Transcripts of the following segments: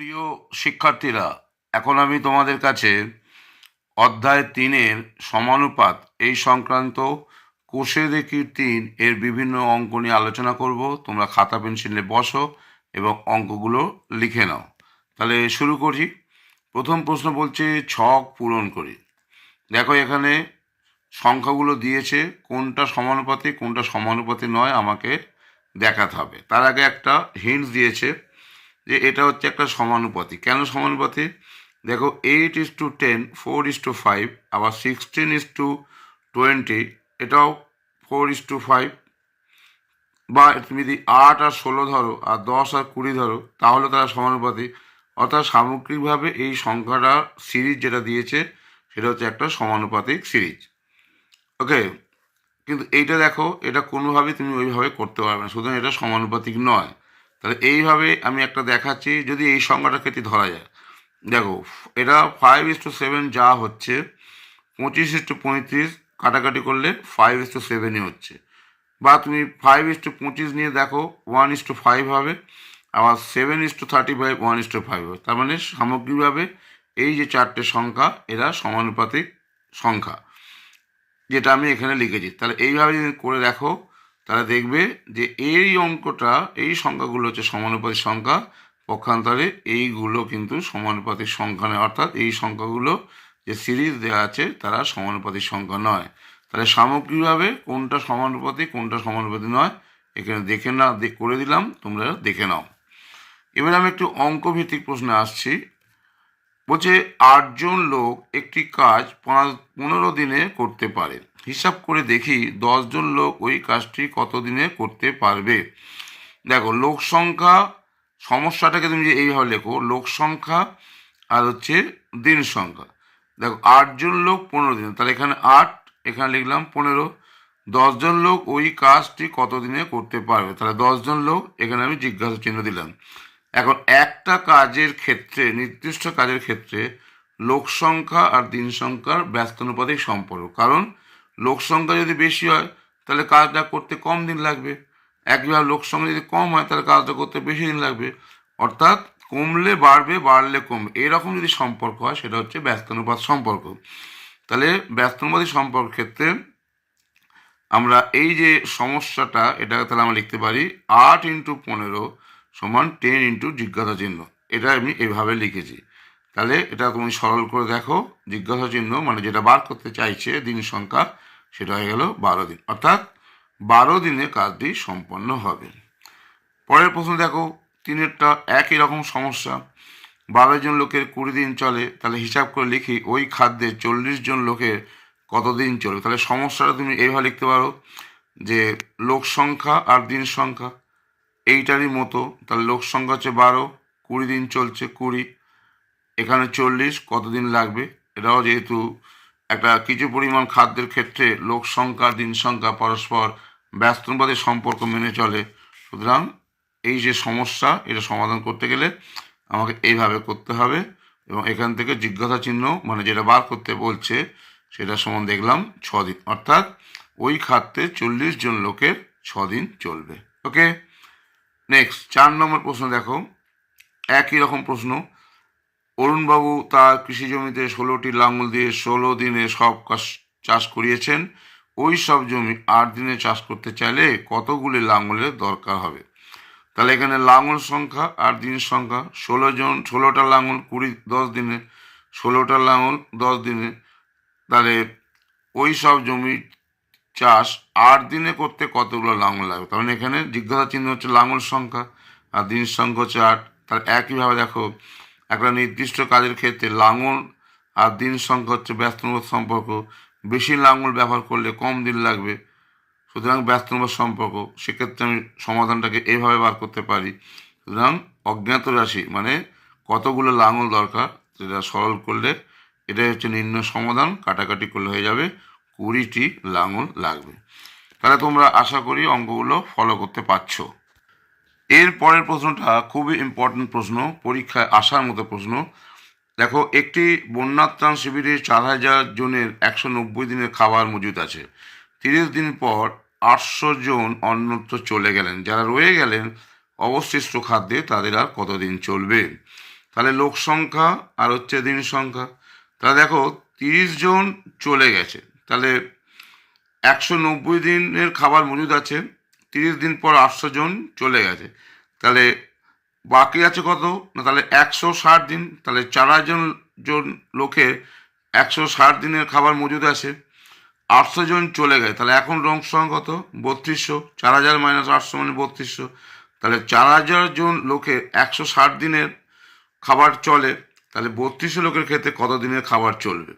প্রিয় শিক্ষার্থীরা, এখন আমি তোমাদের কাছে অধ্যায় তিনের সমানুপাত, এই সংক্রান্ত কোষে দেখি তিন এর বিভিন্ন অঙ্ক নিয়ে আলোচনা করব। তোমরা খাতা, পেন্সিলে বসো এবং অঙ্কগুলো লিখে নাও। তাহলে শুরু করি। প্রথম প্রশ্ন বলছে, ছক পূরণ করি। দেখো এখানে সংখ্যাগুলো দিয়েছে, কোনটা সমানুপাতে কোনটা সমানুপাতে নয়, আমাকে দেখাতে হবে। তার আগে একটা হিন্টস দিয়েছে। যে এটা হচ্ছে একটা সমানুপাতি কেন সমানুপাতি দেখো eight is to ten four is to five আবার সিক্সটিন ইস টু টোয়েন্টি এটাও ফোর ইস টু ফাইভ বা তুমি যদি আট আর ষোলো ধরো, আর দশ আর কুড়ি ধরো, তাহলে তারা সমানুপাতি অর্থাৎ সামগ্রিকভাবে এই সংখ্যাটা সিরিজ যেটা দিয়েছে, সেটা হচ্ছে একটা সমানুপাতিক সিরিজ। ওকে? কিন্তু এইটা দেখো, এটা কোনোভাবেই তুমি ওইভাবে করতে পারবে না সুতরাং এটা সমানুপাতিক নয়। তাহলে এইভাবে আমি একটা দেখাচ্ছি, যদি এই সংখ্যাটার ক্ষেত্রে ধরা যায়। দেখো, এটা ফাইভ ইস টু সেভেন যা হচ্ছে, পঁচিশ ইস টু পঁয়ত্রিশ, কাটাকাটি করলে ফাইভ ইস টু সেভেনই হচ্ছে। বা তুমি ফাইভ ইস টু পঁচিশ নিয়ে দেখো ওয়ান ইস টু ফাইভ হবে, আবার seven is to thirty five one is to five হবে। তার মানে সামগ্রিকভাবে এই যে চারটে সংখ্যা, এরা সমানুপাতিক সংখ্যা, যেটা আমি এখানে লিখেছি। তাহলে এইভাবে যদি করে দেখো তাহলে দেখবে যে এই অঙ্কটা, এই সংখ্যাগুলো হচ্ছে সমানুপাতিক সংখ্যা। পক্ষান্তরে এইগুলো কিন্তু সমানুপাতিক সংখ্যা নয়, অর্থাৎ এই সংখ্যাগুলো যে সিরিজ দেওয়া আছে তারা সমানুপাতিক সংখ্যা নয়। তাহলে সামগ্রিকভাবে কোনটা সমানুপাতিক কোনটা সমানুপাতিক নয়, এখানে দেখে না করে দিলাম, তোমরা দেখে নাও। এবার আমি একটু অঙ্কভিত্তিক প্রশ্নে আসছি। বলছে, আটজন লোক একটি কাজ পাঁচ, পনেরো দিনে করতে পারে। হিসাব করে দেখি, দশজন লোক ওই কাজটি কত দিনে করতে পারবে? দেখো, লোক সংখ্যা, সমস্যাটাকে তুমি যে এইভাবে লেখো, লোক সংখ্যা আর হচ্ছে দিন সংখ্যা। দেখো, আটজন লোক পনেরো দিনে, তাহলে এখানে আট, এখানে লিখলাম পনেরো। দশজন লোক ওই কাজটি কত দিনে করতে পারবে? তাহলে দশজন লোক, এখানে আমি জিজ্ঞাসা চিহ্ন দিলাম। এখন একটা কাজের ক্ষেত্রে, নির্দিষ্ট কাজের ক্ষেত্রে লোক সংখ্যা আর দিন সংখ্যার ব্যস্তানুপাতিক সম্পর্ক। কারণ লোক সংখ্যা যদি বেশি হয়, তাহলে কাজটা করতে কম দিন লাগবে। একইভাবে লোক সংখ্যা যদি কম হয়, তাহলে কাজটা করতে বেশি দিন লাগবে। অর্থাৎ কমলে বাড়বে, বাড়লে কমবে। এরকম যদি সম্পর্ক হয়, সেটা হচ্ছে ব্যস্তানুপাত সম্পর্ক। তাহলে ব্যস্তানুপাতিক সম্পর্ক ক্ষেত্রে আমরা এই যে সমস্যাটা এটা তাহলে আমরা লিখতে পারি আট ইন্টু পনেরো সমান টেন ইন্টু জিজ্ঞাসা চিহ্ন। এটা আমি এইভাবে লিখেছি। তাহলে এটা তুমি সরল করে দেখো, জিজ্ঞাসা চিহ্ন মানে যেটা বার করতে চাইছে দিন সংখ্যা, সেটা হয়ে গেল বারো দিন। অর্থাৎ বারো দিনে কাজটি সম্পন্ন হবে। পরের প্রশ্ন দেখো, তিনেরটা একই রকম সমস্যা। বারো জন লোকের কুড়ি দিন চলে, তাহলে হিসাব করে লিখি ওই খাদ্যে চল্লিশ জন লোকের কতদিন চলবে তাহলে সমস্যাটা তুমি এইভাবে লিখতে পারো যে লোক সংখ্যা আর দিন সংখ্যা। এইটারই মতো, তাহলে লোক সংখ্যা হচ্ছে বারো, কুড়ি দিন চলছে কুড়ি, এখানে চল্লিশ, কতদিন লাগবে? এটাও যেহেতু একটা কিছু পরিমাণ খাদ্যের ক্ষেত্রে লোক সংখ্যা দিন সংখ্যা, পরস্পর ব্যস্তবাদের সম্পর্ক মেনে চলে। সুতরাং এই যে সমস্যা, এটা সমাধান করতে গেলে আমাকে এইভাবে করতে হবে এবং এখান থেকে জিজ্ঞাসা চিহ্ন মানে যেটা বার করতে বলছে, সেটা সমান দেখলাম ছ দিন অর্থাৎ ওই খাদ্যে চল্লিশ জন লোকের ছ দিন চলবে। ওকে? নেক্সট চার নম্বর প্রশ্ন দেখো। একই রকম প্রশ্ন। অরুণবাবু তার কৃষি জমিতে ষোলোটি লাঙল দিয়ে ষোলো দিনে সব চাষ করিয়েছেন। ওই সব জমি আট দিনে চাষ করতে চাইলে কতগুলি লাঙলের দরকার হবে? তাহলে এখানে লাঙল সংখ্যা আর দিন সংখ্যা, ষোলো জন, ষোলোটা লাঙল কুড়ি, দশ দিনে, ষোলোটা লাঙল দশ দিনে। তাহলে ওই সব জমি চাষ আট দিনে করতে কতগুলো লাঙল লাগবে? তার মানে এখানে জিজ্ঞাসা চিহ্ন হচ্ছে লাঙল সংখ্যা আর দিন সংখ্যা হচ্ছে আট। তাহলে একইভাবে দেখো, একটা নির্দিষ্ট কাজের ক্ষেত্রে লাঙল আর দিন সংখ্যা হচ্ছে ব্যস্তনুপাত সম্পর্ক। বেশি লাঙল ব্যবহার করলে কম দিন লাগবে। সুতরাং ব্যস্তনুপাত সম্পর্ক, সেক্ষেত্রে আমি সমাধানটাকে এইভাবে বার করতে পারি। সুতরাং অজ্ঞাত রাশি মানে কতগুলো লাঙল দরকার, সেটা সরল করলে এটাই হচ্ছে নির্ণয় সমাধান, কাটাকাটি করলে হয়ে যাবে। কুড়িটি লাঙল লাগবে। তাহলে তোমরা আশা করি অঙ্কগুলো ফলো করতে পারছ। এর পরের প্রশ্নটা খুবই ইম্পর্টেন্ট প্রশ্ন, পরীক্ষায় আসার মতো প্রশ্ন। দেখো, একটি বন্যাত্রাণ শিবিরে চার হাজার জনের একশো নব্বই দিনের খাবার মজুদ আছে। তিরিশ দিন পর আটশো জন অন্যত্র চলে গেলেন। যারা রয়ে গেলেন, অবশিষ্ট খাদ্যে তাদের আর কতদিন চলবে? তাহলে লোক সংখ্যা আর হচ্ছে দিন সংখ্যা। তাহলে দেখো, তিরিশ জন চলে গেছে। তাহলে একশো নব্বই দিনের খাবার মজুদ আছে, তিরিশ দিন পর আটশো জন চলে গেছে। তাহলে বাকি আছে কত? না, তাহলে একশো ষাট দিন, তাহলে চার হাজার জন লোকের একশো ষাট দিনের খাবার মজুদ আছে, আটশো জন চলে গেছে। তাহলে এখন রং সংখ্যা কত? বত্রিশশো, চার হাজার মাইনাস আটশো মানে বত্রিশশো। তাহলে চার হাজার জন লোকের একশো ষাট দিনের খাবার চলে, তাহলে বত্রিশশো লোকের ক্ষেত্রে কত দিনের খাবার চলবে?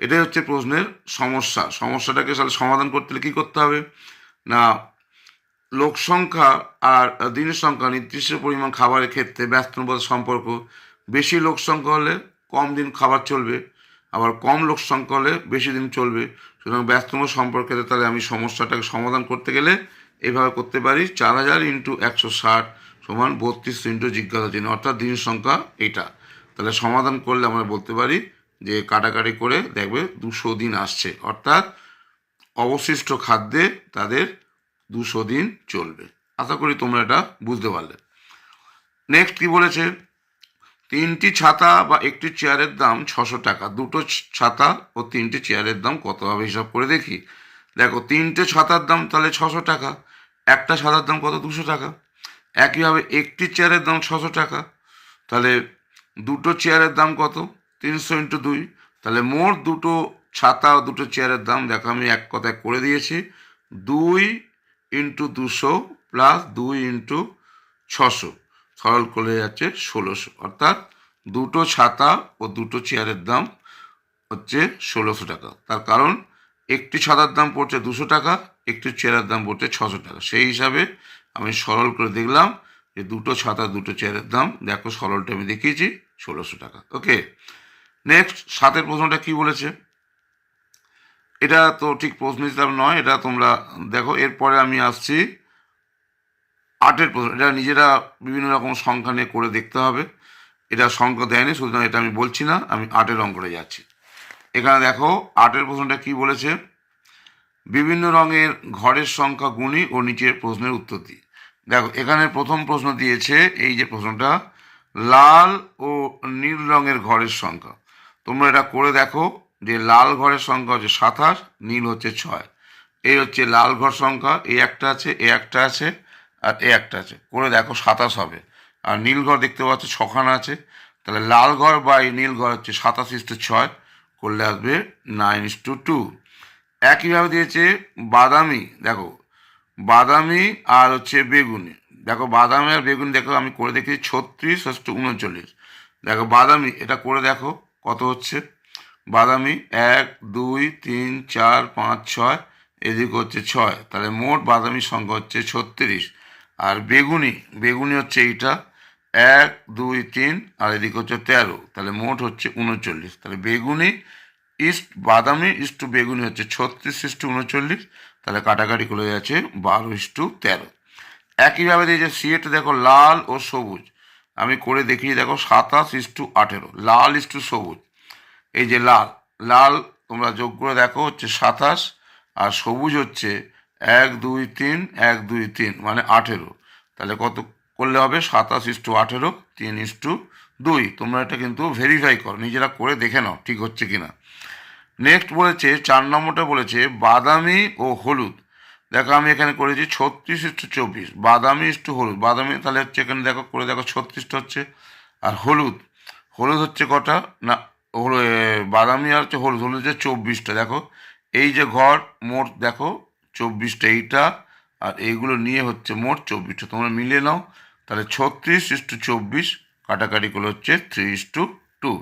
এটাই হচ্ছে প্রশ্নের সমস্যা। সমস্যাটাকে তাহলে সমাধান করতে হলে কী করতে হবে? না, লোক সংখ্যা আর দিনের সংখ্যা, নির্দিষ্ট পরিমাণ খাবারের ক্ষেত্রে ব্যস্তনবদ সম্পর্ক। বেশি লোক সংখ্যা হলে কম দিন খাবার চলবে, আবার কম লোক সংখ্যা হলে বেশি দিন চলবে। সুতরাং ব্যস্তম সম্পর্কে তাহলে আমি সমস্যাটাকে সমাধান করতে গেলে এইভাবে করতে পারি। চার হাজার ইন্টু একশো ষাট সমান বত্রিশ ইন্টু জিজ্ঞাসা চিহ্ন অর্থাৎ দিন সংখ্যা এইটা। তাহলে সমাধান করলে আমরা বলতে পারি যে কাটাকাটি করে দেখবে দুশো দিন আসছে। অর্থাৎ অবশিষ্ট খাদ্যে তাদের দুশো দিন চলবে। আশা করি তোমরা এটা বুঝতে পারলে। নেক্সট কি বলেছে? তিনটি ছাতা বা একটি চেয়ারের দাম ছশো টাকা। দুটো ছাতা ও তিনটি চেয়ারের দাম কত হবে হিসাব করে দেখি। দেখো, তিনটে ছাতার দাম তাহলে ছশো টাকা, একটা ছাতার দাম কত? দুশো টাকা। একইভাবে একটি চেয়ারের দাম ছশো টাকা, তাহলে দুটো চেয়ারের দাম কত? তিনশো ইন্টু দুই। তাহলে মোট দুটো ছাতা দুটো চেয়ারের দাম, দেখো আমি এক কথায় করে দিয়েছি, দুই ইন্টু দুশো প্লাস দুই ইন্টু ছশো। সরল করে যাচ্ছে ষোলোশো। অর্থাৎ দুটো ছাতা ও দুটো চেয়ারের দাম হচ্ছে ষোলোশো টাকা। তার কারণ একটি ছাতার দাম পড়ছে দুশো টাকা, একটি চেয়ারের দাম পড়ছে ছশো টাকা। সেই হিসাবে আমি সরল করে দেখলাম যে দুটো ছাতা, দুটো চেয়ারের দাম, দেখো সরলটা আমি দেখিয়েছি, ষোলোশো টাকা। ওকে? নেক্সট সাতের প্রশ্নটা কি বলেছে? এটা তো ঠিক প্রশ্ন হিসাব নয়, এটা তোমরা দেখো। এরপরে আমি আসছি আটের প্রশ্ন। এটা নিজেরা বিভিন্ন রকম সংখ্যা নিয়ে করে দেখতে হবে। এটা সংখ্যা দেয়নি, সুতরাং এটা আমি বলছি না, আমি আটের অঙ্করে যাচ্ছি। এখানে দেখো, আটের প্রশ্নটা কি বলেছে? বিভিন্ন রঙের ঘরের সংখ্যা গুণী ও নিচের প্রশ্নের উত্তর দিই। দেখো, এখানে প্রথম প্রশ্ন দিয়েছে, এই যে প্রশ্নটা, লাল ও নীল রঙের ঘরের সংখ্যা। তোমরা এটা করে দেখো যে লাল ঘরের সংখ্যা হচ্ছে সাতাশ, নীল হচ্ছে ছয়। এই হচ্ছে লাল ঘর সংখ্যা এই একটা আছে, এ একটা আছে, আর এ একটা আছে। করে দেখো সাতাশ হবে। আর নীল ঘর দেখতে পাচ্ছ ছখানা আছে। তাহলে লাল ঘর বা এই নীল ঘর হচ্ছে সাতাশ ইস্টু ছয় করলে আসবে নাইন ইস টু। একইভাবে দিয়েছে বাদামি, দেখো, বাদামি আর হচ্ছে বেগুনি। দেখো বাদামি আর বেগুনি দেখো আমি করে দেখি ছত্রিশ হচ্ছে উনচল্লিশ। দেখো বাদামি, এটা করে দেখো। কত হচ্ছে? বাদামি এক, দুই, তিন, চার, পাঁচ, ছয়, এদিক হচ্ছে ছয়। তাহলে মোট বাদামি সংখ্যা হচ্ছে ছত্রিশ। আর বেগুনি বেগুনি হচ্ছে এইটা। এক, দুই, তিন, আর এদিক হচ্ছে তেরো। তাহলে মোট হচ্ছে উনচল্লিশ। তাহলে বেগুনি ইস্ট, বাদামি ইস্টু বেগুনি হচ্ছে ছত্রিশ ইস্টু উনচল্লিশ। তাহলে কাটাকাটি করে যাচ্ছে বারো ইস্টু তেরো। একইভাবে দিয়েছে সিএটা দেখো লাল ও সবুজ। আমি করে দেখিয়ে দেখো, সাতাশ ইস টু আঠেরো, লাল ইস টু সবুজ। এই যে লাল লাল তোমরা যোগ করে দেখো, হচ্ছে সাতাশ, আর সবুজ হচ্ছে এক, দুই, তিন, এক, দুই, তিন মানে আঠেরো। তাহলে কত করলে হবে? সাতাশ ইস টু আঠেরো, তিন ইস টু দুই। তোমরা এটা কিন্তু ভেরিফাই করো, নিজেরা করে দেখে নাও ঠিক হচ্ছে কি না নেক্সট বলেছে, চার নম্বরটা বলেছে, বাদামি ও হলুদ। দেখো আমি এখানে করেছি ছত্রিশ ইস্টু চব্বিশ। বাদামি ইস্টু হলুদ। বাদামি তাহলে হচ্ছে এখানে দেখো করে দেখো ছত্রিশটা হচ্ছে আর হলুদ। হলুদ হচ্ছে কটা? না হলো এ, বাদামি আর হচ্ছে হলুদ। হলুদ হচ্ছে চব্বিশটা। দেখো এই যে ঘর মোট দেখো চব্বিশটা এইটা আর এইগুলো নিয়ে হচ্ছে মোট চব্বিশটা। তোমরা মিলিয়ে নাও তাহলে ছত্রিশ ইস্টু চব্বিশ কাটাকাটিগুলো হচ্ছে থ্রি ইস্টু টু।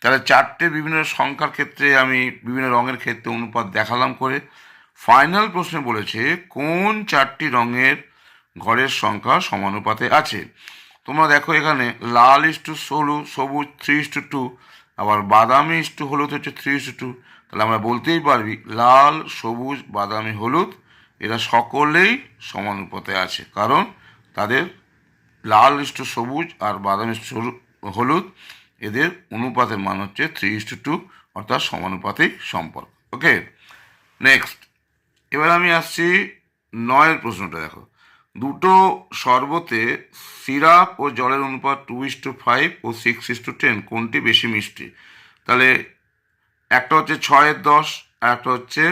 তাহলে চারটে বিভিন্ন সংখ্যার ক্ষেত্রে আমি বিভিন্ন রঙের ক্ষেত্রে অনুপাত দেখালাম করে ফাইনাল প্রশ্নে বলেছে, কোন চারটি রঙের ঘরের সংখ্যা সমানুপাতে আছে? তোমরা দেখো এখানে লাল ইস্টু সলু সবুজ থ্রি ইস্টু টু টু আবার বাদামি ইস্টু হলুদ হচ্ছে থ্রি ইস্টু টু তাহলে আমরা বলতেই পারবি, লাল, সবুজ, বাদামি, হলুদ, এরা সকলেই সমানুপাতে আছে। কারণ তাদের লাল ইস্টু সবুজ আর বাদামি হলুদ, এদের অনুপাতের মান হচ্ছে থ্রি ইস্টু টু অর্থাৎ সমানুপাতিক সম্পর্ক। ওকে নেক্সট এবার আমি আসছি নয়ের প্রশ্নটা, দেখো। দুটো শরবতে সিরাপ ও জলের অনুপাত টু ইস টু ফাইভ ও সিক্স ইস টু টেন কোনটি বেশি মিষ্টি? তাহলে একটা হচ্ছে ছয়ের দশ, আর একটা হচ্ছে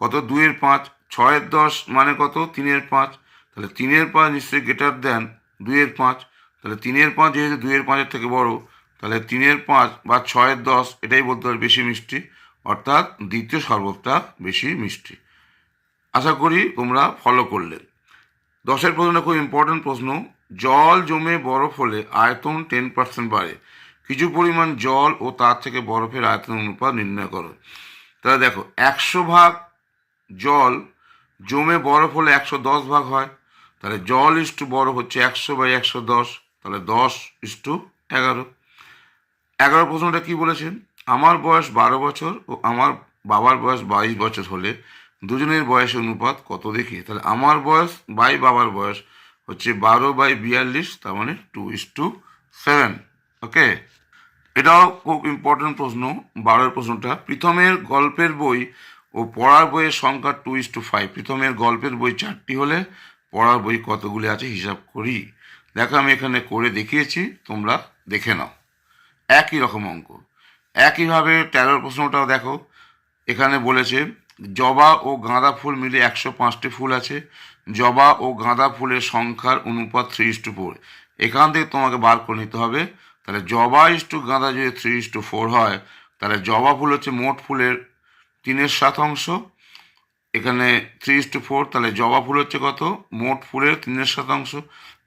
কত? দুইয়ের পাঁচ। ছয়ের দশ মানে কত? তিনের পাঁচ। তাহলে তিনের পাঁচ নিশ্চয়ই গ্রেটার দেন দুইয়ের পাঁচ। তাহলে তিনের পাঁচ যেহেতু দুইয়ের পাঁচের থেকে বড়, তাহলে তিনের পাঁচ বা ছয়ের দশ, এটাই বলতে পারে বেশি মিষ্টি। অর্থাৎ দ্বিতীয় শরবতটা বেশি মিষ্টি। আশা করি তোমরা ফলো করলে। দশের প্রশ্নটা খুব ইম্পর্টেন্ট প্রশ্ন। জল জমে বরফ হলে আয়তন টেন পার্সেন্ট বাড়ে। কিছু পরিমাণ জল ও তার থেকে বরফের আয়তন অনুপাত নির্ণয় করো। তাহলে দেখো, একশো ভাগ জল জমে বরফ হলে একশো দশ ভাগ হয়। তাহলে জল ইস্টু বরফ হচ্ছে একশো বাই একশো দশ, তাহলে দশ ইস্টু এগারো। এগারো প্রশ্নটা কি বলেছেন? আমার বয়স বারো বছর ও আমার বাবার বয়স বাইশ বছর হলে দুজনের বয়স অনুপাত কত দেখি? তাহলে আমার বয়স বাই বাবার বয়স হচ্ছে বারো বাই বিয়াল্লিশ, তার মানে two is to seven okay এটাও খুব ইম্পর্টেন্ট প্রশ্ন, বারোর প্রশ্নটা। প্রথমের গল্পের বই ও পড়ার বইয়ের সংখ্যা টু ইস টু ফাইভ প্রথমের গল্পের বই চারটি হলে পড়ার বই কতগুলি আছে হিসাব করি। দেখো, আমি এখানে করে দেখিয়েছি, তোমরা দেখে নাও। একই রকম অঙ্ক। একইভাবে তেরোর প্রশ্নটাও দেখো। এখানে বলেছে জবা ও গাঁদা ফুল মিলে একশো পাঁচটি ফুল আছে। জবা ও গাঁদা ফুলের সংখ্যার অনুপাত থ্রি ইস টু ফোর এখান থেকে তোমাকে বার করে নিতে হবে। তাহলে জবা ইস টু গাঁদা যদি থ্রি ইস টু ফোর হয়, তাহলে জবা ফুল হচ্ছে মোট ফুলের তিনের শতাংশ এখানে থ্রি ইস টু ফোর তাহলে জবা ফুল হচ্ছে কত? মোট ফুলের তিনের শতাংশ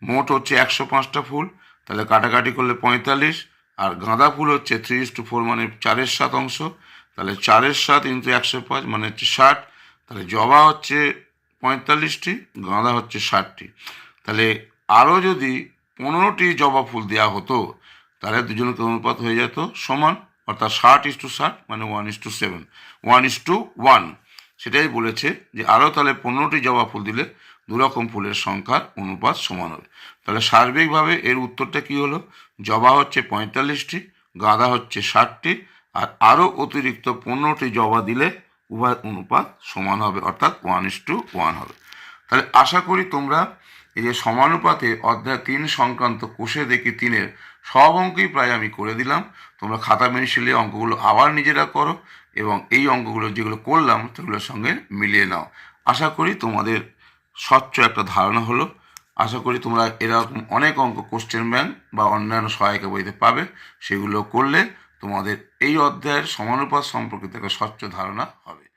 মোট হচ্ছে একশো পাঁচটা ফুল। তাহলে কাটাকাটি করলে পঁয়তাল্লিশ। আর গাঁদা ফুল হচ্ছে থ্রি ইস টু ফোর মানে চারের শতাংশ তাহলে চারের সাত ইন্টু একশো পাঁচ মানে হচ্ছে ষাট। তাহলে জবা হচ্ছে পঁয়তাল্লিশটি, গাঁদা হচ্ছে ষাটটি। তাহলে আরও যদি পনেরোটি জবা ফুল দেওয়া হতো, তাহলে দুজনকে অনুপাত হয়ে যেত সমান, অর্থাৎ ষাট ইস টু ষাট মানে one is to seven. One is to one. সেটাই বলেছে যে আরও তাহলে পনেরোটি জবা ফুল দিলে দুরকম ফুলের সংখ্যার অনুপাত সমান হবে। তাহলে সার্বিকভাবে এর উত্তরটা কি হলো? জবা হচ্ছে পঁয়তাল্লিশটি, গাঁদা হচ্ছে ষাটটি আর আরও অতিরিক্ত পনেরোটি জবা দিলে উভয় অনুপাত সমান হবে, অর্থাৎ ওয়ান ইস টু ওয়ান হবে। তাহলে আশা করি তোমরা এই যে সমানুপাতে অধ্যায় তিন সংক্রান্ত কোষে দেখি তিনের সব অঙ্কই প্রায় আমি করে দিলাম। তোমরা খাতা পেন্সিলে অঙ্কগুলো আবার নিজেরা করো এবং এই অঙ্কগুলো যেগুলো করলাম সেগুলোর সঙ্গে মিলিয়ে নাও। আশা করি তোমাদের স্বচ্ছ একটা ধারণা হলো। আশা করি তোমরা এরকম অনেক অঙ্ক কোশ্চেন ব্যাংক বা অন্যান্য সহায়িকা বইতে পাবে। সেগুলো করলে তোমাদের এই অধ্যায়ের সমানুপাত সম্পর্কিত একটা স্বচ্ছ ধারণা হবে।